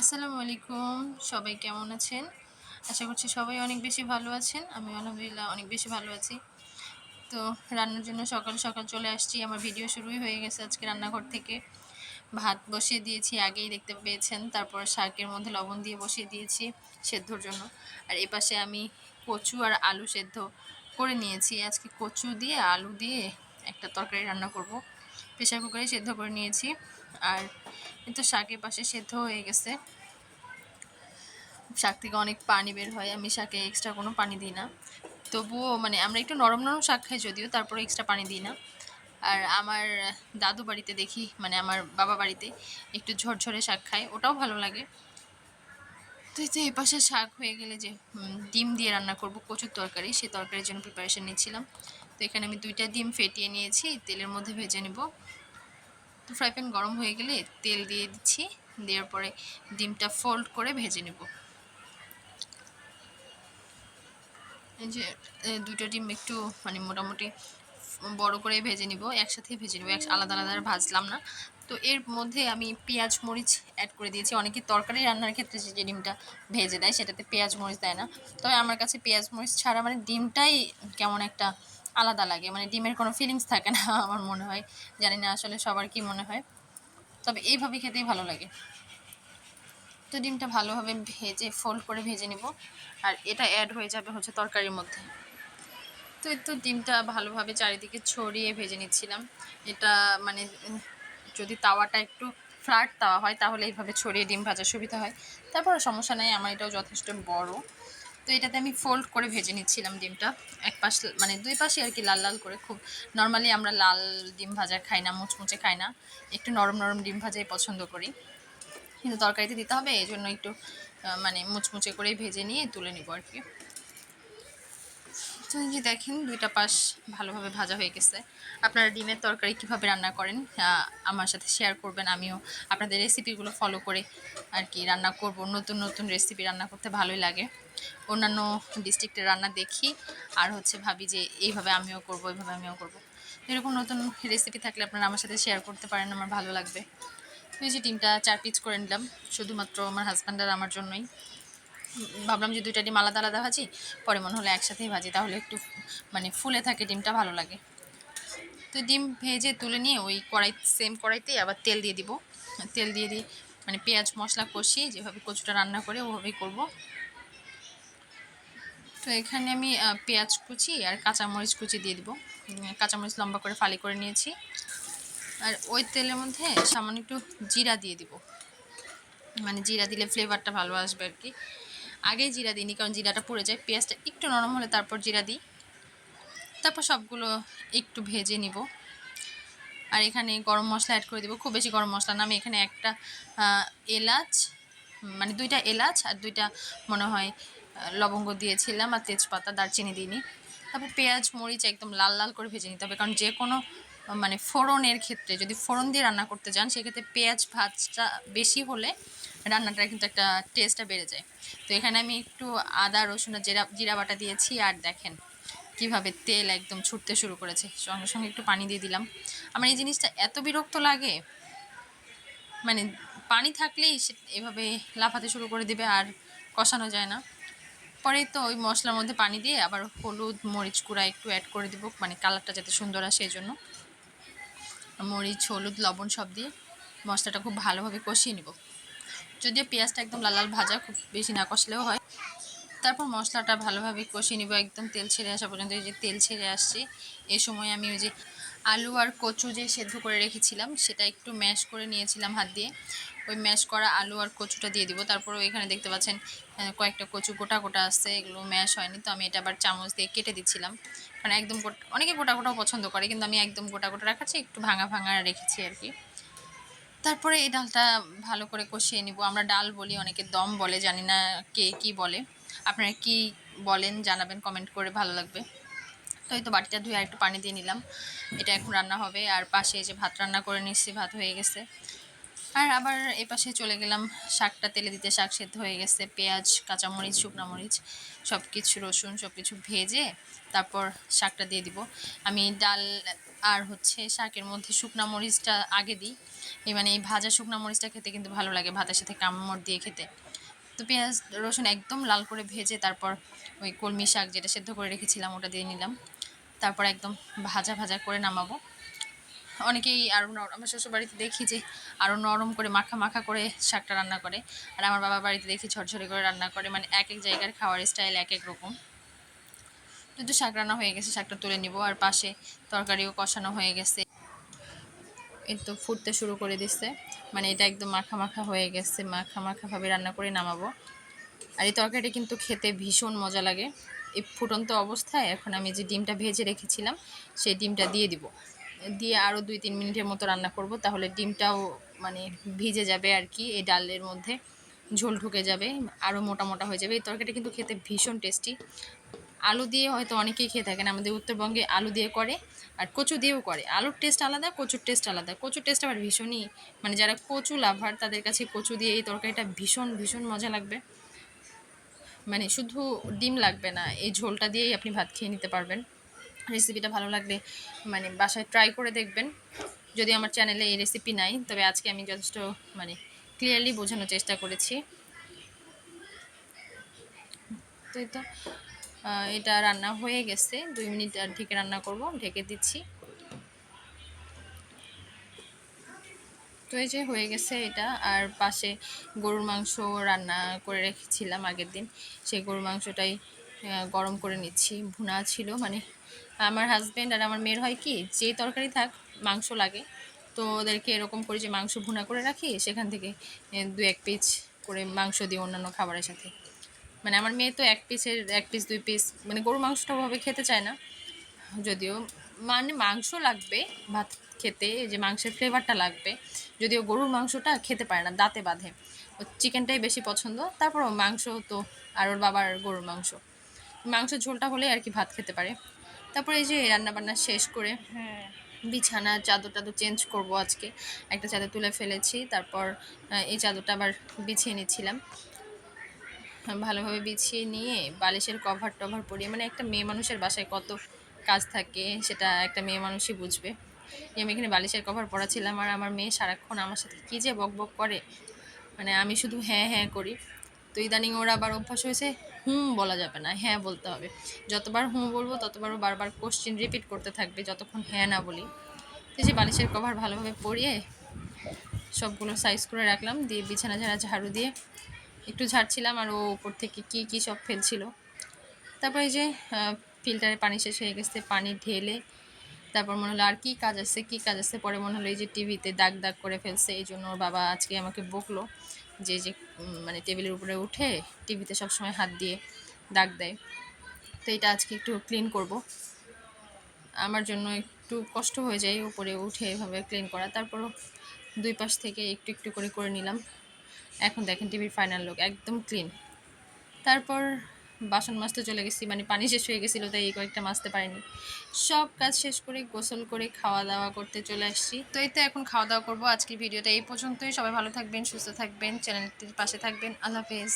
আসসালামু আলাইকুম। সবাই কেমন আছেন? আশা করছি সবাই অনেক বেশি ভালো আছেন। আমি আলহামদুলিল্লাহ অনেক বেশি ভালো আছি। তো রান্নার জন্য সকাল সকাল চলে আসছি। আমার ভিডিও শুরুই হয়ে গেছে আজকে রান্নাঘর থেকে। ভাত বসিয়ে দিয়েছি, আগেই দেখতে পেয়েছেন। তারপর শাকের মধ্যে লবণ দিয়ে বসিয়ে দিয়েছি সেদ্ধর জন্য। আর এই পাশে আমি কচু আর আলু সেদ্ধ করে নিয়েছি। আজকে কচু দিয়ে, আলু দিয়ে একটা তরকারি রান্না করব। প্রেশার কুকারে সেদ্ধ করে নিয়েছি। আর কিন্তু শাকের পাশে সেদ্ধ হয়ে গেছে। শাক থেকে অনেক পানি বের হয়, আমি শাকে এক্সট্রা কোনো পানি দিই না। তবুও মানে আমরা একটু নরম নরম শাক খাই যদিও, তারপরে এক্সট্রা পানি দিই না। আর আমার দাদু বাড়িতে দেখি মানে আমার বাবা বাড়িতে একটু ঝরঝরে শাক খায়, ওটাও ভালো লাগে। তো এই তো এই পাশে শাক হয়ে গেলে যে ডিম দিয়ে রান্না করব, কচুর তরকারি সেই তরকারির জন্য প্রিপারেশান নিচ্ছিলাম। তো এখানে আমি দুইটা ডিম ফেটিয়ে নিয়েছি, তেলের মধ্যে ভেজে নেব। ফ্রাই প্যান গরম হয়ে গেলে তেল দিয়ে দিচ্ছি। দেওয়ার পরে ডিমটা ফোল্ড করে ভেজে নেব। এই যে দুটো ডিম একটু মানে মোটামুটি বড় করে ভেজে নিব, একসাথে ভেজে নিব এক আলাদা আলাদা ভাজলাম না। তো এর মধ্যে আমি পেঁয়াজ, মরিচ অ্যাড করে দিয়েছি। অনেকে তরকারি রান্নার ক্ষেত্রে যে ডিমটা ভেজে দেয়, সেটাতে পেঁয়াজ, মরিচ দেয় না। তবে আমার কাছে পেঁয়াজ, মরিচ ছাড়া মানে ডিমটাই কেমন একটা আলাদা লাগে। মানে ডিমের কোনো ফিলিংস থাকে না, আমার মনে হয়। জানি না আসলে সবার কি মনে হয়। তবে এইভাবে খেতেই ভালো লাগে। তো ডিমটা ভালোভাবে ভেজে ফোল্ড করে ভেজে নিব। আর এটা অ্যাড হয়ে যাবে হচ্ছে তরকারির মধ্যে। তো তো ডিমটা ভালোভাবে চারিদিকে ছড়িয়ে ভেজে নিচ্ছিলাম। এটা মানে যদি তাওয়াটা একটু ফ্ল্যাট তাওয়া হয়, তাহলে এইভাবে ছড়িয়ে ডিম ভাজার সুবিধা হয়। তারপরে সমস্যা নেই, আমার এটাও যথেষ্ট বড়। তো এটাতে আমি ফোল্ড করে ভেজে নিচ্ছিলাম ডিমটা। এক পাশ মানে দুই পাশে আর কি লাল লাল করে খুব নর্মালি আমরা লাল ডিম ভাজা খাই না, মুচমুচে খাই না। একটু নরম নরম ডিম ভাজাই পছন্দ করি। কিন্তু তরকারিতে দিতে হবে এই জন্য একটু মানে মুচমুচে করেই ভেজে নিয়ে তুলে নিব আর কি। তো এই যে দেখেন, দুইটা পাশ ভালোভাবে ভাজা হয়ে গেছে। আপনারা ডিমের তরকারি কীভাবে রান্না করেন আমার সাথে শেয়ার করবেন। আমিও আপনাদের রেসিপিগুলো ফলো করে আর কি রান্না করব। নতুন নতুন রেসিপি রান্না করতে ভালোই লাগে। অন্যান্য ডিস্ট্রিক্টের রান্না দেখি। আর হচ্ছে ভাবি যে এইভাবে আমিও করব, এইভাবে আমিও করব। এরকম নতুন রেসিপি থাকলে আপনারা আমার সাথে শেয়ার করতে পারেন, আমার ভালো লাগবে। এই যে ডিমটা চার পিচ করে নিলাম। শুধুমাত্র আমার হাজব্যান্ড আর আমার জন্যই। ভাবলাম যে দুইটা ডিম আলাদা আলাদা ভাজি, পরে মনে হলো একসাথেই ভাজি, তাহলে একটু মানে ফুলে থাকে ডিমটা, ভালো লাগে। তো ডিম ভেজে তুলে নিয়ে ওই কড়াই সেম কড়াইতেই আবার তেল দিয়ে দিব। তেল দিয়ে দিই মানে পেঁয়াজ মশলা কষিয়ে যেভাবে কচুটা রান্না করে ওভাবেই করব। তো এখানে আমি পেঁয়াজ কুচি আর কাঁচামরিচ কুচি দিয়ে দিব। কাঁচামরিচ লম্বা করে ফালি করে নিয়েছি। আর ওই তেলের মধ্যে সামান্য একটু জিরা দিয়ে দিব। মানে জিরা দিলে ফ্লেভারটা ভালো আসবে আর কি। আগেই জিরা দিইনি, কারণ জিরাটা পড়ে যায়। পেঁয়াজটা একটু নরম হলে তারপর জিরা দিই। তারপর সবগুলো একটু ভেজে নিব। আর এখানে গরম মশলা অ্যাড করে দিব। খুব বেশি গরম মশলা না, আমি এখানে একটা এলাচ মানে দুইটা এলাচ আর দুইটা মনে হয় লবঙ্গ দিয়েছিলাম আর তেজপাতা, দারচিনি দিইনি। তারপর পেঁয়াজ, মরিচ একদম লাল লাল করে ভেজে নিতে হবে, কারণ যে কোনো মানে ফোড়নের ক্ষেত্রে, যদি ফোড়ন দিয়ে রান্না করতে যান, সেক্ষেত্রে পেঁয়াজ ভাজটা বেশি হলে রান্নাটা কিন্তু একটা টেস্টটা বেড়ে যায়। তো এখানে আমি একটু আদা, রসুন জিরা জিরা বাটা দিয়েছি। আর দেখেন কীভাবে তেল একদম ছুটতে শুরু করেছে। সঙ্গে সঙ্গে একটু পানি দিয়ে দিলাম। আমার এই জিনিসটা এত বিরক্ত লাগে। মানে পানি থাকলেই সে এভাবে লাফাতে শুরু করে দিবে আর কষানো যায় না। পরে তো ওই মশলার মধ্যে পানি দিয়ে আবার হলুদ, মরিচ গুঁড়া একটু অ্যাড করে দিব। মানে কালারটা যাতে সুন্দর আসে এই জন্য। মরিচ, হলুদ, লবণ সব দিয়ে মশলাটা খুব ভালোভাবে কষিয়ে নেব। যদিও পেঁয়াজটা একদম লাল লাল ভাজা, খুব বেশি না কষলেও হয়। তারপর মশলাটা ভালোভাবে কষিয়ে নেব, একদম তেল ছেড়ে আসা পর্যন্ত এই যে তেল ছেড়ে আসছে, এ সময় আমি ওই যে আলু আর কচু যে সেদ্ধ করে রেখেছিলাম, সেটা একটু ম্যাশ করে নিয়েছিলাম হাত দিয়ে। ওই ম্যাশ করা আলু আর কচুটা দিয়ে দিব। তারপরে এখানে দেখতে পাচ্ছেন কয়েকটা কচু গোটা গোটা আসছে, এগুলো ম্যাশ হয়নি। তো আমি এটা আবার চামচ দিয়ে কেটে দিচ্ছিলাম। কারণ একদম অনেকে গোটা গোটাও পছন্দ করে, কিন্তু আমি একদম গোটা গোটা রাখাচ্ছি, একটু ভাঙা ভাঙা রেখেছি আর কি। তারপরে এই ডালটা ভালো করে কষিয়ে নিব। আমরা ডাল বলি, অনেকে দম বলে, জানি না কে কি বলে। আপনারা কি বলেন, জানাবেন, কমেন্ট করে ভালো লাগবে। তো এই তো বাটিটা ধুয়ে আর একটু পানি দিয়ে নিলাম। এটা এখন রান্না হবে। আর পাশে যে ভাত রান্না করে নিচ্ছি, ভাত হয়ে গেছে। আর আবার এপাশে চলে গেলাম, শাকটা তেলে দিতে, শাক সেদ্ধ হয়ে গেছে, পেঁয়াজ, কাঁচামরিচ মরিচ সব কিছু রসুন সব কিছু ভেজে তারপর শাকটা দিয়ে দিব। আমি ডাল আর হচ্ছে শাকের মধ্যে শুকনো মরিচটা আগে দিই। এই মানে এই ভাজা শুকনো মরিচটা খেতে কিন্তু ভালো লাগে, ভাতের সাথে কামড় দিয়ে খেতে। তো পেঁয়াজ, রসুন একদম লাল করে ভেজে তারপর ওই কলমি শাক যেটা সেদ্ধ করে রেখেছিলাম ওটা দিয়ে নিলাম। তারপর একদম ভাজা ভাজা করে নামাবো। অনেকেই আরও নরম আমার শ্বশুর বাড়িতে দেখি যে আরও নরম করে মাখা মাখা করে শাকটা রান্না করে। আর আমার বাবার বাড়িতে দেখি ঝরঝরে করে রান্না করে। মানে এক এক জায়গার খাওয়ার স্টাইল এক এক রকম। কিন্তু শাক রান্না হয়ে গেছে, শাকটা তুলে নিব। আর পাশে তরকারিও কষানো হয়ে গেছে। এই তো ফুটতে শুরু করে দিচ্ছে মানে এটা একদম মাখা মাখা হয়ে গেছে। মাখা মাখাভাবে রান্না করে নামাবো। আর এই তরকারিটা কিন্তু খেতে ভীষণ মজা লাগে। এই ফুটন্ত অবস্থায় এখন আমি যে ডিমটা ভেজে রেখেছিলাম, সেই ডিমটা দিয়ে দিব। দিয়ে আরও দুই, তিন মিনিটের মতো রান্না করব, তাহলে ডিমটাও মানে ভিজে যাবে আর কি, এই ডালের মধ্যে ঝোল ঢুকে যাবে আরও মোটা মোটা হয়ে যাবে। এই তরকারিটা কিন্তু খেতে ভীষণ টেস্টি। আলু দিয়ে হয়তো অনেকেই খেয়ে থাকেন, আমাদের উত্তরবঙ্গে আলু দিয়ে করে আর কচু দিয়েও করে। আলুর টেস্ট আলাদা, কচুর টেস্ট আলাদা। কচুর টেস্ট আবার ভীষণই মানে যারা কচু লাভার, তাদের কাছে কচু দিয়ে এই তরকারিটা ভীষণ ভীষণ মজা লাগবে। মানে শুধু ডিম লাগবে না, এই ঝোলটা দিয়েই আপনি ভাত খেয়ে নিতে পারবেন। রেসিপিটা ভালো লাগলে মানে বাসায় ট্রাই করে দেখবেন। যদি আমার চ্যানেলে এই রেসিপি নাই, তবে আজকে আমি যথেষ্ট মানে ক্লিয়ারলি বোঝানোর চেষ্টা করেছি। তো তো এটা রান্না হয়ে গেছে। দুই মিনিট আর ঢেকে রান্না করব ঢেকে দিচ্ছি। তো এই যে হয়ে গেছে এটা। আর পাশে গরুর মাংস রান্না করে রেখেছিলাম আগের দিন। সেই গরুর মাংসটাই গরম করে নিচ্ছি। ভুনা ছিল মানে আমার হাজব্যান্ড আর আমার মেয়ের হয় কি, যে তরকারি থাক, মাংস লাগে, তো ওদেরকে এরকম করে যে মাংস ভুনা করে রাখি, সেখান থেকে দু এক পিস করে মাংস দিই অন্যান্য খাবারের সাথে। মানে আমার মেয়ে তো এক পিসের এক পিস দুই পিস মানে গরুর মাংসটা ওভাবে খেতে চায় না। যদিও মানে মাংস লাগবে, ভাত খেতে যে মাংসের ফ্লেভারটা লাগবে, যদিও গরুর মাংসটা খেতে পারে না, দাঁতে বাঁধে। ও চিকেনটাই বেশি পছন্দ, তারপরও মাংস তো, আর ওর বাবার গরুর মাংস। মাংসের ঝোলটা হলে আর কি ভাত খেতে পারে। তারপরে এই যে রান্নাবান্না শেষ করে বিছানা চাদর টাদর চেঞ্জ করব আজকে। একটা চাদর তুলে ফেলেছি তারপর এই চাদরটা আবার বিছিয়ে নিচ্ছিলাম। ভালোভাবে বিছিয়ে নিয়ে বালিশের কভার টভার পরিয়ে মানে একটা মেয়ে মানুষের বাসায় কত কাজ থাকে সেটা একটা মেয়ে মানুষই বুঝবে। আমি এখানে বালিশের কভার পরাছিলাম আর আমার মেয়ে সারাক্ষণ আমার সাথে কী যে বক বক করে। মানে আমি শুধু হ্যাঁ হ্যাঁ করি। তো ইদানিং ওর আবার অভ্যাস হয়েছে, হুম বলা যাবে না হ্যাঁ বলতে হবে। যতবার হুম বলব, ততবার ও বারবার কোশ্চেন রিপিট করতে থাকবে, যতক্ষণ হ্যাঁ না বলি। তো যে বালিশের কভার ভালোভাবে পরিয়ে সবগুলো সাইজ করে রাখলাম, দিয়ে বিছানা ঝাড়া ঝাড়ু দিয়ে একটু ঝাড়ছিলাম আর ও উপর থেকে কি কি সব ফেলছিল। তারপর এই যে ফিল্টারে পানি শেষ হয়ে গেছে, পানি ঢেলে তারপর মনে হলো, আর কি কাজ আছে, কি কাজ আছে? পরে মনে হলো এই যে টিভিতে দাগ দাগ করে ফেলছে, এই জন্য ওর বাবা আজকে আমাকে বকলো। যে যে মানে টেবিলের উপরে উঠে টিভিতে সবসময় হাত দিয়ে দাগ দেয়। তো এটা আজকে একটু ক্লিন করব। আমার জন্য একটু কষ্ট হয়ে যায় উপরে উঠে এভাবে ক্লিন করা। তারপরও দুই পাশ থেকে একটু একটু করে করে নিলাম। এখন দেখেন টিভির ফাইনাল লোক একদম ক্লিন তারপর বাসন মাজতে চলে গেছি মানে পানি শেষ হয়ে গেছিল, তাই এই কয়েকটা মাজতে পারিনি। সব কাজ শেষ করে, গোসল করে খাওয়া দাওয়া করতে চলে আসছি। তো এই তো এখন খাওয়া দাওয়া করব। আজকের ভিডিওটা এই পর্যন্তই। সবাই ভালো থাকবেন, সুস্থ থাকবেন, চ্যানেলটির পাশে থাকবেন। আল্লাহ হাফেজ।